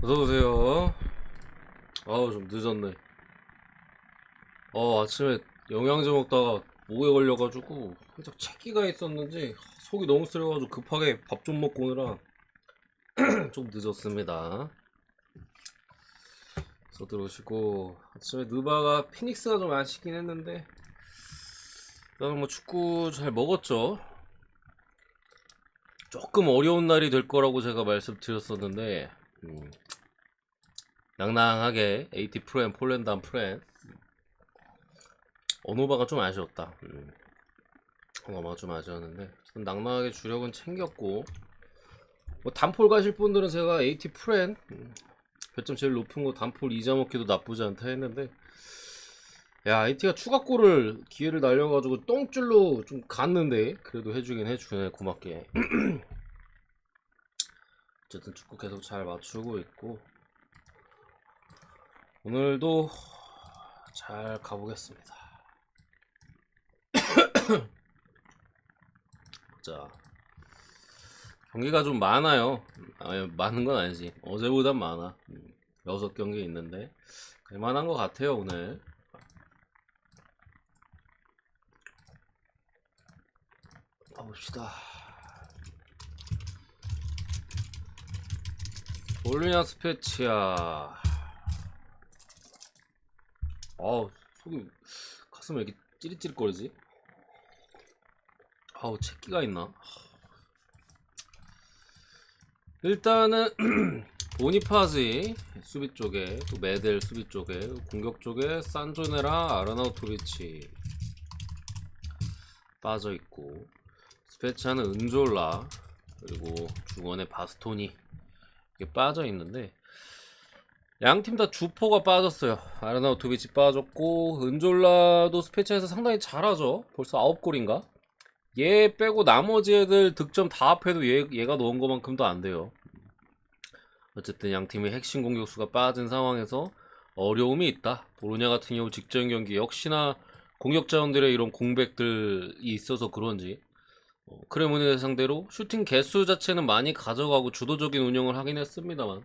어서오세요. 아우, 좀 늦었네. 어, 아침에 영양제 먹다가 목에 걸려가지고, 살짝 체기가 있었는지, 속이 너무 쓰려가지고 급하게 밥 좀 먹고 오느라 좀 늦었습니다. 어서 들어오시고, 아침에 느바가 피닉스가 좀 아쉽긴 했는데, 나는 뭐 축구 잘 먹었죠. 조금 어려운 날이 될 거라고 제가 말씀드렸었는데, 음, 낭낭하게 AT 프렌 폴란드 프렌 언어바가 좀 아쉬웠다. 음, 언어바가 좀 아쉬웠는데. 좀 낭낭하게 주력은 챙겼고. 뭐 단폴 가실 분들은 제가 AT 프렌 음, 배점 제일 높은 거 단폴 이자 먹기도 나쁘지 않다 했는데. 야 AT가 추가골을 기회를 날려가지고 똥줄로 좀 갔는데 그래도 해주긴 해주네. 고맙게. 어쨌든 축구 계속 잘 맞추고 있고 오늘도 잘 가보겠습니다. 자 경기가 좀 많아요. 아니, 많은 건 아니지. 어제보단 많아. 음, 여섯 경기 있는데 갈만한 것 같아요 오늘. 가봅시다. 볼리냐 스페치아. 아우 속이 가슴이 왜 이렇게 찌릿찌릿거리지? 아우 채기가 있나? 일단은 보니파지 수비 쪽에 또 메델 수비 쪽에 공격 쪽에 산조네라 아르나우토비치 빠져 있고 스페치아는 은졸라 그리고 중원에 바스토니 이게 빠져 있는데 양 팀 다 주포가 빠졌어요. 아르나우토비치 빠졌고 은졸라도 스페치아에서 상당히 잘하죠. 벌써 9골인가? 얘 빼고 나머지 애들 득점 다 합해도 얘, 얘가 넣은 것만큼도 안 돼요. 어쨌든 양 팀의 핵심 공격수가 빠진 상황에서 어려움이 있다. 보로냐 같은 경우 직전 경기 역시나 공격 자원들의 이런 공백들이 있어서 그런지 어, 크레모니를 상대로 슈팅 개수 자체는 많이 가져가고 주도적인 운영을 하긴 했습니다만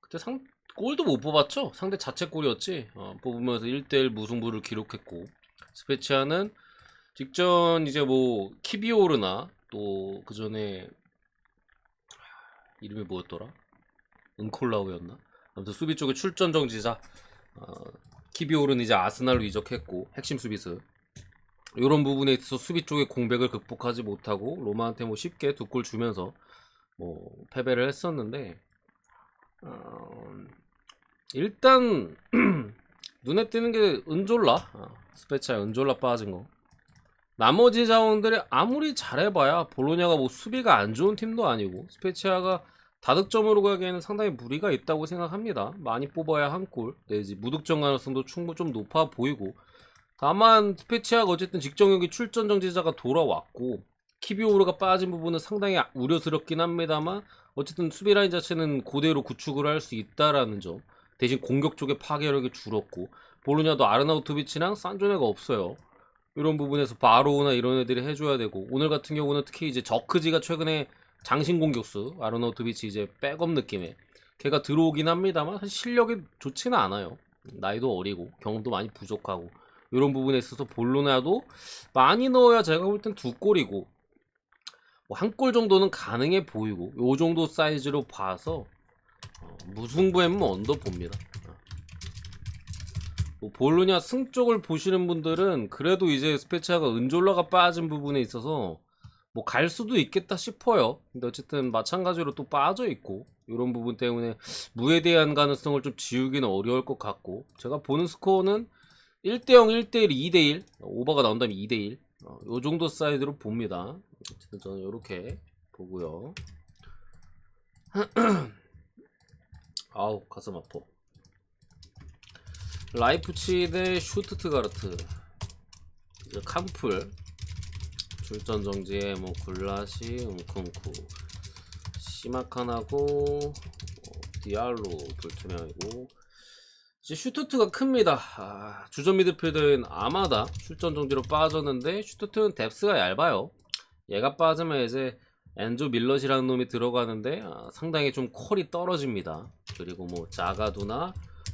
그때 상 골도 못 뽑았죠. 상대 자책골이었지. 어, 뽑으면서 1대1 무승부를 기록했고 스페치아는 직전 이제 뭐 키비오르나 또 그 전에 이름이 뭐였더라? 은콜라우였나? 아무튼 수비 쪽에 출전 정지자 어, 키비오르는 이제 아스날로 이적했고 핵심 수비수 이런 부분에 있어서 수비 쪽의 공백을 극복하지 못하고 로마한테 뭐 쉽게 두 골 주면서 뭐 패배를 했었는데 어, 일단 눈에 띄는 게 은졸라. 어, 스페차에 은졸라 빠진 거. 나머지 자원들이 아무리 잘해봐야 볼로냐가 뭐 수비가 안 좋은 팀도 아니고 스페치아가 다득점으로 가기에는 상당히 무리가 있다고 생각합니다. 많이 뽑아야 한 골. 내지 무득점 가능성도 충분히 좀 높아 보이고. 다만 스페치아가 어쨌든 직전 경기 출전 정지자가 돌아왔고 키비오르가 빠진 부분은 상당히 우려스럽긴 합니다만 어쨌든 수비 라인 자체는 그대로 구축을 할 수 있다라는 점 대신 공격 쪽에 파괴력이 줄었고 볼로냐도 아르나우토비치랑 산조네가 없어요. 이런 부분에서 바로나 이런 애들이 해줘야 되고 오늘 같은 경우는 특히 이제 저크지가 최근에 장신 공격수 아르나우토비치 이제 백업 느낌의 걔가 들어오긴 합니다만 사실 실력이 좋지는 않아요. 나이도 어리고 경험도 많이 부족하고 이런 부분에 있어서 볼로나도 많이 넣어야 제가 볼 땐 두 골이고 뭐 한 골 정도는 가능해 보이고 요 정도 사이즈로 봐서 어, 무승부에는 언더 봅니다. 뭐 볼로냐 승 쪽을 보시는 분들은 그래도 이제 스페치아가 은졸라가 빠진 부분에 있어서 뭐 갈 수도 있겠다 싶어요. 근데 어쨌든 마찬가지로 또 빠져 있고 이런 부분 때문에 무에 대한 가능성을 좀 지우기는 어려울 것 같고 제가 보는 스코어는 1대0, 1대1, 2대1 오버가 나온다면 2대1 어, 요 정도 사이드로 봅니다. 어쨌든 저는 이렇게 보고요. 아우 가슴 아파. 라이프치 대 슈트트가르트. 이제 캄플. 출전 정지에 뭐 굴라시 움쿵쿠. 시마칸하고 어, 디알로 불투명이고. 이제 슈트트가 큽니다. 아, 주전 미드필더인 아마다 출전 정지로 빠졌는데 슈트트는 뎁스가 얇아요. 얘가 빠지면 이제 엔조 밀럿이라는 놈이 들어가는데 아, 상당히 좀 퀄이 떨어집니다. 그리고 뭐 자가두나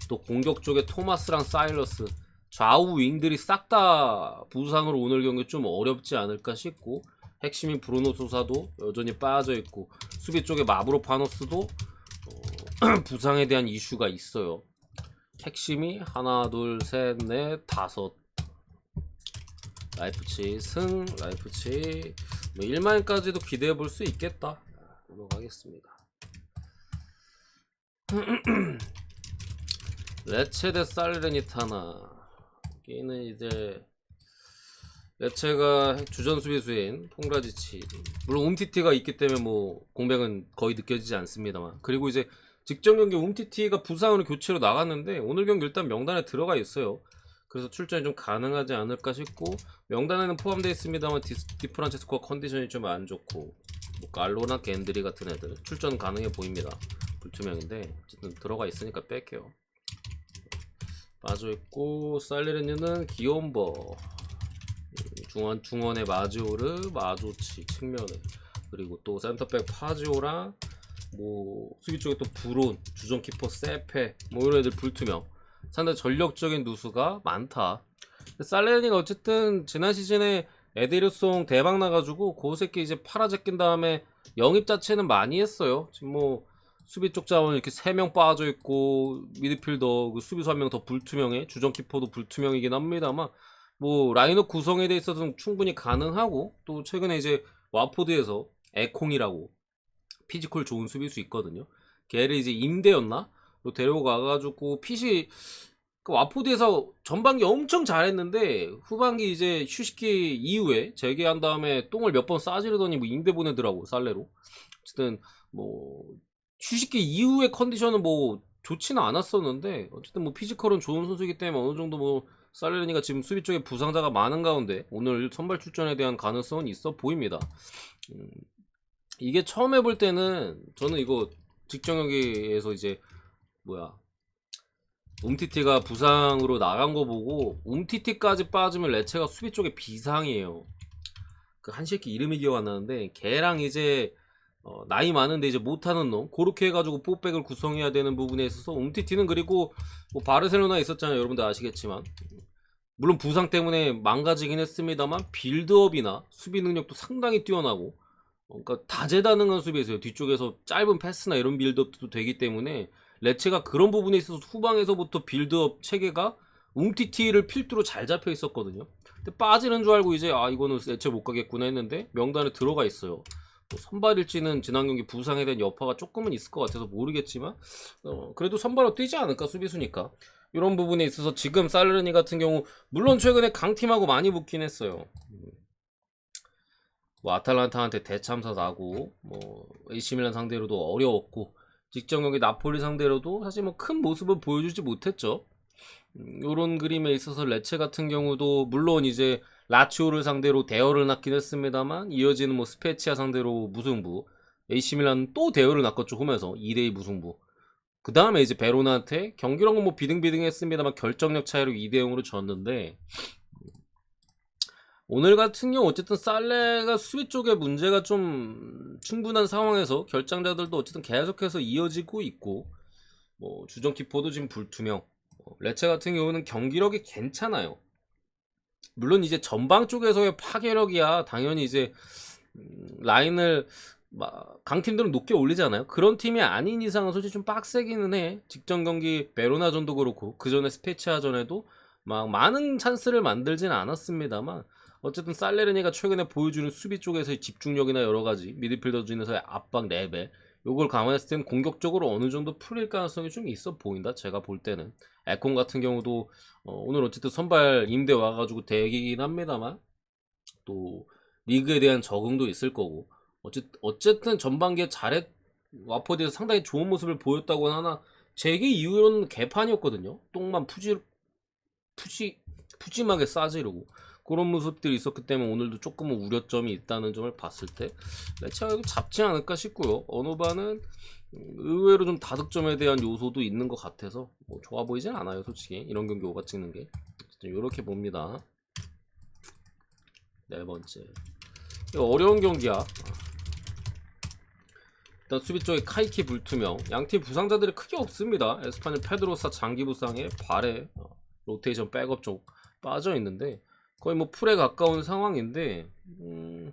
또 공격 쪽에 토마스랑 사일러스 좌우 윙들이 싹 다 부상으로 오늘 경기 좀 어렵지 않을까 싶고 핵심인 브루노 소사도 여전히 빠져 있고 수비 쪽에 마브로 파노스도 어, 부상에 대한 이슈가 있어요. 핵심이 하나 둘 셋 넷 다섯 라이프치 승 라이프치 뭐 1만까지도 기대해 볼 수 있겠다. 넘어가겠습니다. 레체 대 살레르니타나. 여기는 이제 레체가 주전 수비수인 퐁라지치. 물론 움티티가 있기 때문에 뭐 공백은 거의 느껴지지 않습니다만. 그리고 이제 직전 경기 움티티가 부상으로 교체로 나갔는데 오늘 경기 일단 명단에 들어가 있어요 그래서 출전이 좀 가능하지 않을까 싶고 명단에는 포함되어 있습니다만 디스, 디프란체스코가 컨디션이 좀 안 좋고 뭐 갈로나 겐드리 같은 애들 출전 가능해 보입니다. 불투명인데 어쨌든 들어가 있으니까 뺄게요. 빠져있고 살레르니는 기욤버. 중원, 중원의 마지오르 마조치 측면에. 그리고 또 센터백 파지오랑 뭐 수비 쪽에 또 브론 주전 키퍼 세페 뭐 이런 애들 불투명 상당히 전력적인 누수가 많다. 살레니가 어쨌든 지난 시즌에 에데르송 대박 나가지고 그 새끼 이제 팔아 제낀 다음에 영입 자체는 많이 했어요. 지금 뭐 수비 쪽 자원 이렇게 3명 빠져 있고 미드필더 그 수비수 한 명 더 불투명해 주전 키퍼도 불투명이긴 합니다만 뭐 라인업 구성에 대해 있어서는 충분히 가능하고 또 최근에 이제 와포드에서 에콩이라고 피지컬 좋은 수비수 있거든요. 걔를 이제 임대였나? 로 데려가가지고 핏이 그 와포드에서 전반기 엄청 잘했는데 후반기 이제 휴식기 이후에 재개한 다음에 똥을 몇 번 싸지르더니 뭐 임대 보내더라고 살레로 어쨌든 뭐 휴식기 이후의 컨디션은 뭐 좋지는 않았었는데 어쨌든 뭐 피지컬은 좋은 선수이기 때문에 어느 정도 뭐 살레르니가 지금 수비 쪽에 부상자가 많은 가운데 오늘 선발 출전에 대한 가능성은 있어 보입니다. 음, 이게 처음 해볼 때는 저는 이거 직전 경기에서 이제 뭐야. 움티티가 부상으로 나간 거 보고 움티티까지 빠지면 레체가 수비 쪽에 비상이에요. 그 한 새끼 이름이 기억 안 나는데 걔랑 이제 어, 나이 많은데 이제 못하는 놈 그렇게 해가지고 뽀백을 구성해야 되는 부분에 있어서 움티티는 그리고 뭐 바르셀로나 있었잖아요. 여러분들 아시겠지만. 물론 부상 때문에 망가지긴 했습니다만 빌드업이나 수비 능력도 상당히 뛰어나고 어, 그러니까 다재다능한 수비에서요. 뒤쪽에서 짧은 패스나 이런 빌드업도 되기 때문에 레체가 그런 부분에 있어서 후방에서부터 빌드업 체계가 웅티티를 필두로 잘 잡혀 있었거든요. 근데 빠지는 줄 알고 이제 아 이거는 레체 못 가겠구나 했는데 명단에 들어가 있어요. 뭐 선발일지는 지난 경기 부상에 대한 여파가 조금은 있을 것 같아서 모르겠지만 어, 그래도 선발로 뛰지 않을까 수비수니까 이런 부분에 있어서 지금 살르니 같은 경우 물론 최근에 강팀하고 많이 붙긴 했어요. 뭐 아탈란타한테 대참사 나고 뭐 에이시밀란 상대로도 어려웠고 직전 경기 나폴리 상대로도 사실 뭐 큰 모습을 보여주지 못했죠. 이런 그림에 있어서 레체 같은 경우도 물론 이제 라치오를 상대로 대열을 낳긴 했습니다만 이어지는 뭐 스페치아 상대로 무승부 에이시밀란 또 대열을 낳았죠 홈에서 2대2 무승부 그 다음에 이제 베로나한테 경기력은 뭐 비등비등했습니다만 결정력 차이로 2대0으로 졌는데 오늘 같은 경우 어쨌든 살레가 수비 쪽에 문제가 좀 충분한 상황에서 결장자들도 어쨌든 계속해서 이어지고 있고 뭐 주전 키퍼도 지금 불투명. 어, 레체 같은 경우는 경기력이 괜찮아요. 물론 이제 전방 쪽에서의 파괴력이야 당연히 이제 음, 라인을 막 강팀들은 높게 올리잖아요. 그런 팀이 아닌 이상은 솔직히 좀 빡세기는 해. 직전 경기 베로나전도 그렇고 그 전에 스페치아전에도 막 많은 찬스를 만들진 않았습니다만 어쨌든 살레르니가 최근에 보여주는 수비 쪽에서의 집중력이나 여러 가지 미드필더 중에서의 압박 레벨 요걸 감안했을 땐 공격적으로 어느 정도 풀릴 가능성이 좀 있어 보인다 제가 볼 때는. 에콘 같은 경우도 어, 오늘 어쨌든 선발 임대 와가지고 대기긴 합니다만 또 리그에 대한 적응도 있을 거고. 어쨌, 어쨌든 전반기에 잘했 와퍼드에서 상당히 좋은 모습을 보였다고 하나 재기 이후로는 개판이었거든요. 똥만 푸지 푸지 푸짐하게 싸지르고 그런 모습들이 있었기 때문에 오늘도 조금은 우려점이 있다는 점을 봤을 때 이거 잡지 않을까 싶고요. 어노바는 의외로 좀 다득점에 대한 요소도 있는 것 같아서 뭐 좋아 보이진 않아요 솔직히. 이런 경기 오가 찍는 게. 이렇게 봅니다. 네 번째. 어려운 경기야. 일단 수비 쪽에 카이키 불투명. 양팀 부상자들이 크게 없습니다. 에스파뇰 페드로사 장기 부상에 발에 어, 로테이션 백업 쪽 빠져 있는데 거의 뭐 풀에 가까운 상황인데 음,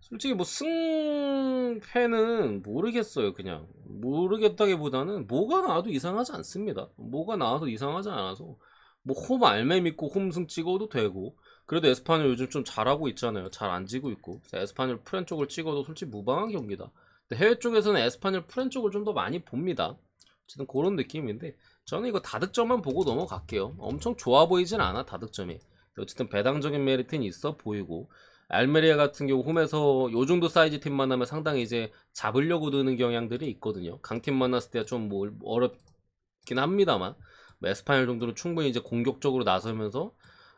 솔직히 뭐 승패는 모르겠어요 그냥. 모르겠다기보다는 뭐가 나와도 이상하지 않습니다. 뭐가 나와도 이상하지 않아서 뭐 홈 알매 믿고 홈승 찍어도 되고. 그래도 에스파뇰 요즘 좀 잘하고 있잖아요. 잘 안 지고 있고. 에스파뇰 프렌 쪽을 찍어도 솔직히 무방한 경기다. 해외 쪽에서는 에스파뇰 프렌 쪽을 좀 더 많이 봅니다. 어쨌든 그런 느낌인데 저는 이거 다득점만 보고 넘어갈게요. 엄청 좋아 보이진 않아 다득점이 어쨌든 배당적인 메리트는 있어 보이고 알메리아 같은 경우 홈에서 요 정도 사이즈 팀 만나면 상당히 이제 잡으려고 드는 경향들이 있거든요. 강팀 만났을 때좀뭐 어렵긴 합니다만 뭐 에스파뇰 정도는 충분히 이제 공격적으로 나서면서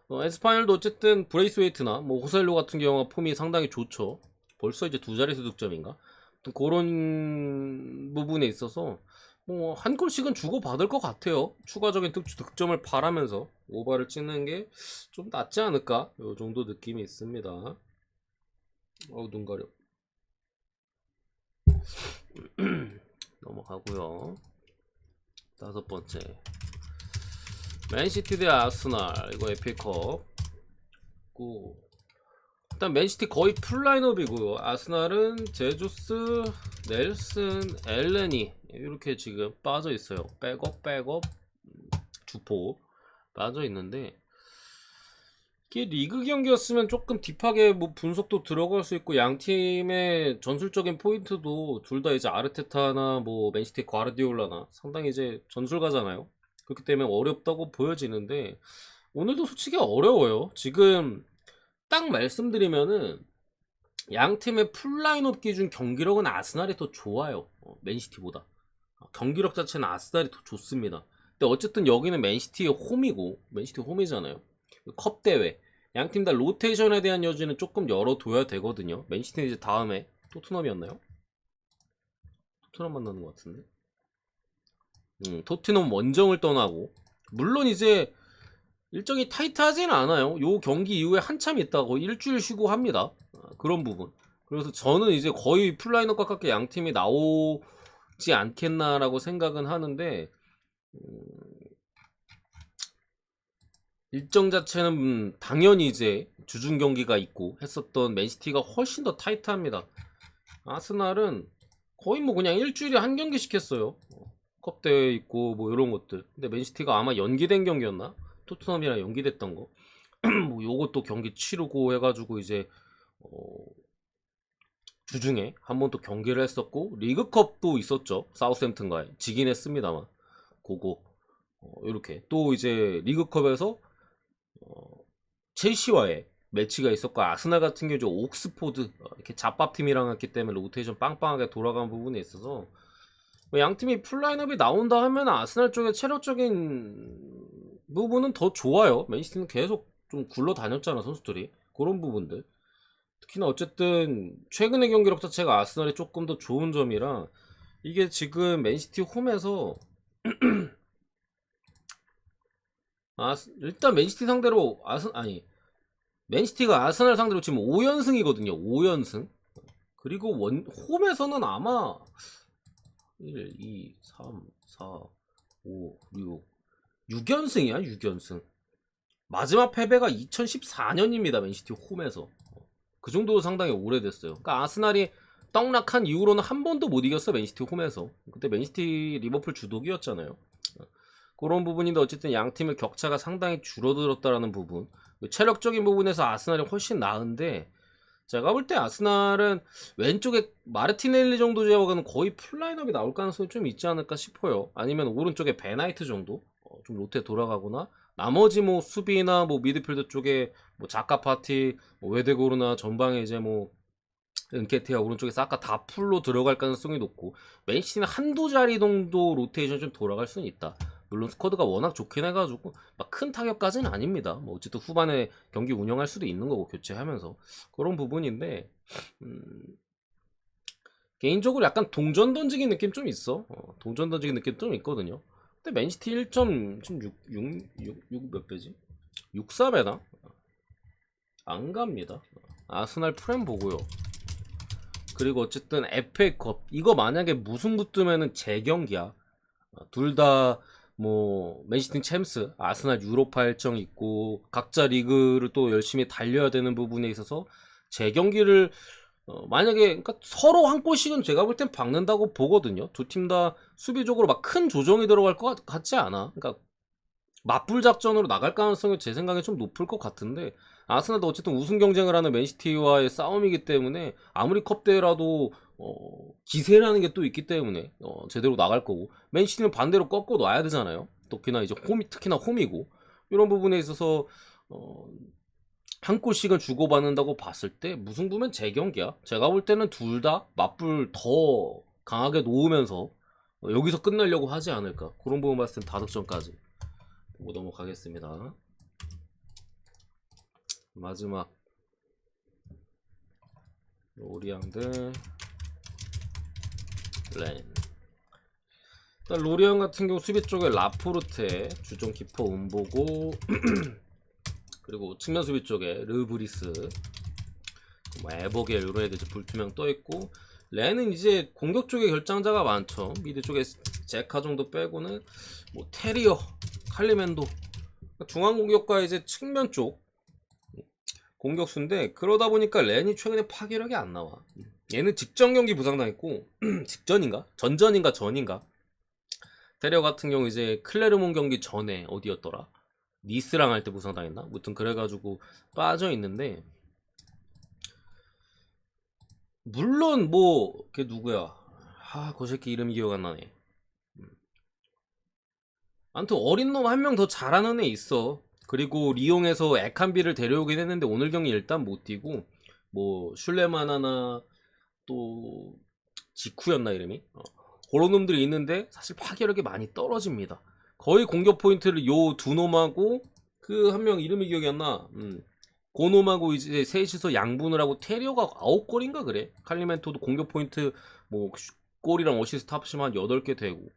어, 에스파뇰도 어쨌든 브레이스웨이트나 뭐 호셀로 같은 경우가 폼이 상당히 좋죠. 벌써 이제 두 자릿수 득점인가? 또 그런 부분에 있어서 뭐 한 골씩은 주고 받을 것 같아요. 추가적인 득, 득점을 바라면서 오버를 찍는 게 좀 낫지 않을까? 요 정도 느낌이 있습니다. 어우 눈 가려. 넘어가고요. 다섯 번째. 맨시티 대 아스날 이거 에피컵. 고 일단 맨시티 거의 풀 라인업이고요. 아스날은 제주스, 넬슨, 엘레니 이렇게 지금 빠져 있어요. 백업, 백업, 음, 주포 빠져 있는데 이게 리그 경기였으면 조금 딥하게 뭐 분석도 들어갈 수 있고 양 팀의 전술적인 포인트도 둘 다 이제 아르테타나 뭐 맨시티 과르디올라나 상당히 이제 전술가잖아요. 그렇기 때문에 어렵다고 보여지는데 오늘도 솔직히 어려워요. 지금 딱 말씀드리면은 양 팀의 풀라인업 기준 경기력은 아스날이 더 좋아요. 어, 맨시티보다. 어, 경기력 자체는 아스날이 더 좋습니다. 근데 어쨌든 여기는 맨시티의 홈이고 맨시티 홈이잖아요. 컵 대회. 양 팀 다 로테이션에 대한 여지는 조금 열어둬야 되거든요. 맨시티는 이제 다음에 토트넘이었나요? 토트넘 만나는 것 같은데. 음, 토트넘 원정을 떠나고 물론 이제 일정이 타이트하지는 않아요. 요 경기 이후에 한참 있다고 일주일 쉬고 합니다. 아, 그런 부분. 그래서 저는 이제 거의 풀라인업 가깝게 양 팀이 나오 지 않겠나라고 생각은 하는데 음, 일정 자체는 음, 당연히 이제 주중 경기가 있고 했었던 맨시티가 훨씬 더 타이트합니다. 아스날은 거의 뭐 그냥 일주일에 한 경기씩 했어요. 어, 컵 대회 있고 뭐 이런 것들. 근데 맨시티가 아마 연기된 경기였나? 토트넘이랑 연기됐던 거. 뭐 요것도 경기 치르고 해가지고 이제 어, 주중에 한 번 또 경기를 했었고 리그컵도 있었죠. 사우스햄튼과의 지긴 했습니다만 그거 어, 이렇게 또 이제 리그컵에서 어, 첼시와의 매치가 있었고 아스날 같은 경우 옥스포드 어, 이렇게 잡밥팀이랑 했기 때문에 로테이션 빵빵하게 돌아간 부분에 있어서 뭐양 팀이 풀라인업이 나온다 하면 아스날 쪽의 체력적인 부분은 더 좋아요. 맨시티는 계속 좀 굴러 다녔잖아 선수들이 그런 부분들. 특히나 어쨌든 최근의 경기력 자체가 아스날이 조금 더 좋은 점이라 이게 지금 맨시티 홈에서 아 일단 맨시티 상대로 아스 아니 맨시티가 아스날 상대로 지금 5연승이거든요. 5연승. 그리고 원 홈에서는 아마 1, 2, 3, 4, 5, 6 6연승이야 6연승 마지막 패배가 2014년입니다 맨시티 홈에서 그 정도로 상당히 오래됐어요. 그러니까 아스날이 떡락한 이후로는 한 번도 못 이겼어 맨시티 홈에서. 그때 맨시티 리버풀 주독이었잖아요. 그런 부분인데 어쨌든 양 팀의 격차가 상당히 줄어들었다라는 부분. 체력적인 부분에서 아스날이 훨씬 나은데 제가 볼 때 아스날은 왼쪽에 마르티넬리 정도 제어가는 거의 풀라인업이 나올 가능성이 좀 있지 않을까 싶어요. 아니면 오른쪽에 베나이트 정도? 어, 좀 로테 돌아가거나 나머지 뭐 수비나 뭐 미드필더 쪽에 뭐 자카 파티, 뭐 웨데고르나 전방에 이제 뭐 은케티아 오른쪽에 사카 다 풀로 들어갈 가능성이 높고 맨시티는 한두 자리 정도 로테이션 좀 돌아갈 수는 있다. 물론 스쿼드가 워낙 좋긴 해가지고 막 큰 타격까지는 아닙니다. 뭐 어쨌든 후반에 경기 운영할 수도 있는 거고 교체하면서 그런 부분인데 음, 개인적으로 약간 동전 던지기 느낌 좀 있어. 어, 동전 던지기 느낌 좀 있거든요. 근데 맨시티 1.6몇 배지? 64배나? 안 갑니다. 아스날 프렘 보고요. 그리고 어쨌든 FA컵 이거 만약에 무승부 뜨면은 재경기야. 둘 다 뭐 맨시티 챔스, 아스날 유로파 일정 있고 각자 리그를 또 열심히 달려야 되는 부분에 있어서 재경기를 어, 만약에 그러니까 서로 한 골씩은 제가 볼 땐 박는다고 보거든요. 두 팀 다 수비적으로 막 큰 조정이 들어갈 것 같- 같지 않아. 그러니까 맞불 작전으로 나갈 가능성이 제 생각에 좀 높을 것 같은데 아스날도 어쨌든 우승 경쟁을 하는 맨시티와의 싸움이기 때문에 아무리 컵 대회라도 어, 기세라는 게 또 있기 때문에 어, 제대로 나갈 거고 맨시티는 반대로 꺾고 놔야 되잖아요. 특히나 이제 홈이 특히나 홈이고 이런 부분에 있어서 어, 한 골씩은 주고받는다고 봤을 때 무승부면 제 경기야. 제가 볼 때는 둘 다 맞불 더 강하게 놓으면서 어, 여기서 끝내려고 하지 않을까 그런 부분 봤을 땐 다득점까지 보고 넘어가겠습니다. 마지막 로리앙들 렌 일단 로리앙 같은 경우 수비 쪽에 라포르테 주전 키퍼 음보고 그리고 측면 수비 쪽에 르브리스 뭐 에버겔 이런 애들 이제 불투명 떠 있고 렌은 이제 공격 쪽에 결장자가 많죠. 미드 쪽에 제카 정도 빼고는 뭐 테리어 칼리멘도. 중앙 공격과 이제 측면 쪽 공격수인데 그러다 보니까 렌이 최근에 파괴력이 안 나와. 얘는 직전 경기 부상당했고 직전인가? 전전인가 전인가? 테리어 같은 경우 이제 클레르몬 경기 전에 어디였더라 니스랑 할 때 부상당했나? 무튼 그래가지고 빠져 있는데 물론 뭐 걔 누구야? 아그 새끼 이름이 기억 안 나네. 음. 아무튼 어린 놈 한 명 더 잘하는 애 있어. 그리고 리옹에서 에칸비를 데려오긴 했는데 오늘 경기 일단 못 뛰고 뭐 슐레만 하나 또 지쿠였나 이름이 어. 그런 놈들이 있는데 사실 파괴력이 많이 떨어집니다. 거의 공격 포인트를 요 두 놈하고 그 한 명 이름이 기억이 안 나. 음. 그 놈하고 이제 셋이서 양분을 하고 테리어가 아홉 골인가 그래. 칼리멘토도 공격 포인트 뭐 골이랑 어시스트 합치면 한 8개 되고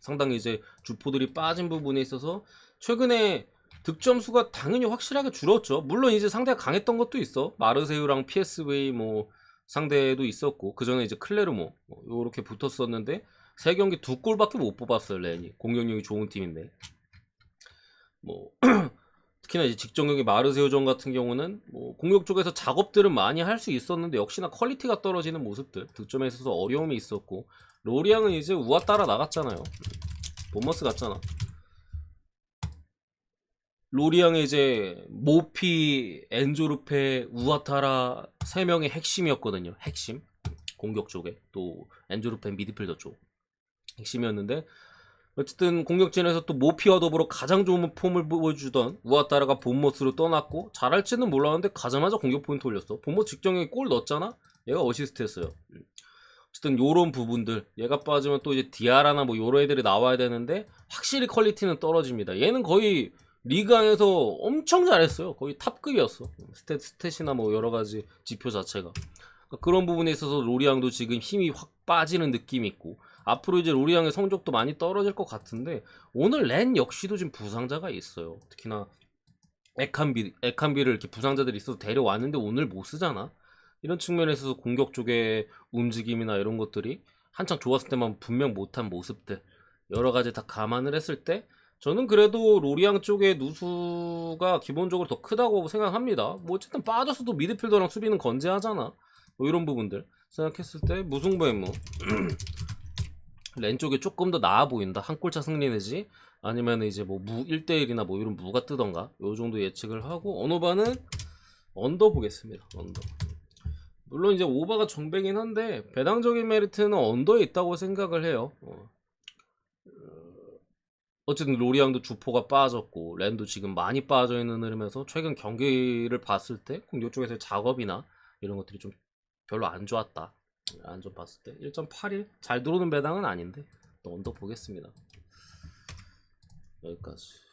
상당히 이제 주포들이 빠진 부분에 있어서 최근에 득점 수가 당연히 확실하게 줄었죠. 물론 이제 상대가 강했던 것도 있어. 마르세유랑 PSV 뭐 상대도 있었고 그 전에 이제 클레르모 뭐 요렇게 붙었었는데 세 경기 두 골밖에 못 뽑았어요. 렌이 공격력이 좋은 팀인데 뭐 특히나 이제 직전 경기 마르세유전 같은 경우는 뭐 공격 쪽에서 작업들은 많이 할 수 있었는데 역시나 퀄리티가 떨어지는 모습들 득점에 있어서 어려움이 있었고 로리앙은 이제 우아 따라 나갔잖아요. 보머스 갔잖아. 로리앙의 이제 모피, 엔조르페, 우아타라 세 명의 핵심이었거든요. 핵심 공격 쪽에 또 엔조르페 미드필더 쪽 핵심이었는데 어쨌든 공격진에서 또 모피와 더불어 가장 좋은 폼을 보여주던 우아타라가 본모스로 떠났고 잘할지는 몰랐는데 가자마자 공격 포인트 올렸어. 본모 직전에 골 넣었잖아. 얘가 어시스트 했어요. 어쨌든 요런 부분들 얘가 빠지면 또 이제 디아라나 뭐 요런 애들이 나와야 되는데 확실히 퀄리티는 떨어집니다. 얘는 거의 리그 안에서 엄청 잘했어요. 거의 탑급이었어. 스탯, 스탯이나 뭐 여러 가지 지표 자체가. 그러니까 그런 부분에 있어서 로리앙도 지금 힘이 확 빠지는 느낌이 있고 앞으로 이제 로리앙의 성적도 많이 떨어질 것 같은데 오늘 렌 역시도 지금 부상자가 있어요. 특히나 에칸비, 에칸비를 이렇게 부상자들이 있어서 데려왔는데 오늘 못 쓰잖아. 이런 측면에 있어서 공격 쪽의 움직임이나 이런 것들이 한창 좋았을 때만 분명 못한 모습들 여러 가지 다 감안을 했을 때 저는 그래도 로리앙 쪽의 누수가 기본적으로 더 크다고 생각합니다. 뭐 어쨌든 빠져서도 미드필더랑 수비는 건재하잖아. 뭐 이런 부분들 생각했을 때 무승부의 무. 렌 쪽이 조금 더 나아 보인다. 한 골차 승리 내지 아니면 이제 뭐 무 1대1이나 뭐 이런 무가 뜨던가 요 정도 예측을 하고 언어바는 언더 보겠습니다. 언더. 물론 이제 오바가 정배긴 한데 배당적인 메리트는 언더에 있다고 생각을 해요. 어. 어쨌든 로리앙도 주포가 빠졌고 랜도 지금 많이 빠져 있는 흐름에서 최근 경기를 봤을 때 공격 쪽에서 작업이나 이런 것들이 좀 별로 안 좋았다. 안좀 봤을 때 1.81 잘 들어오는 배당은 아닌데 또 언더 보겠습니다. 여기까지.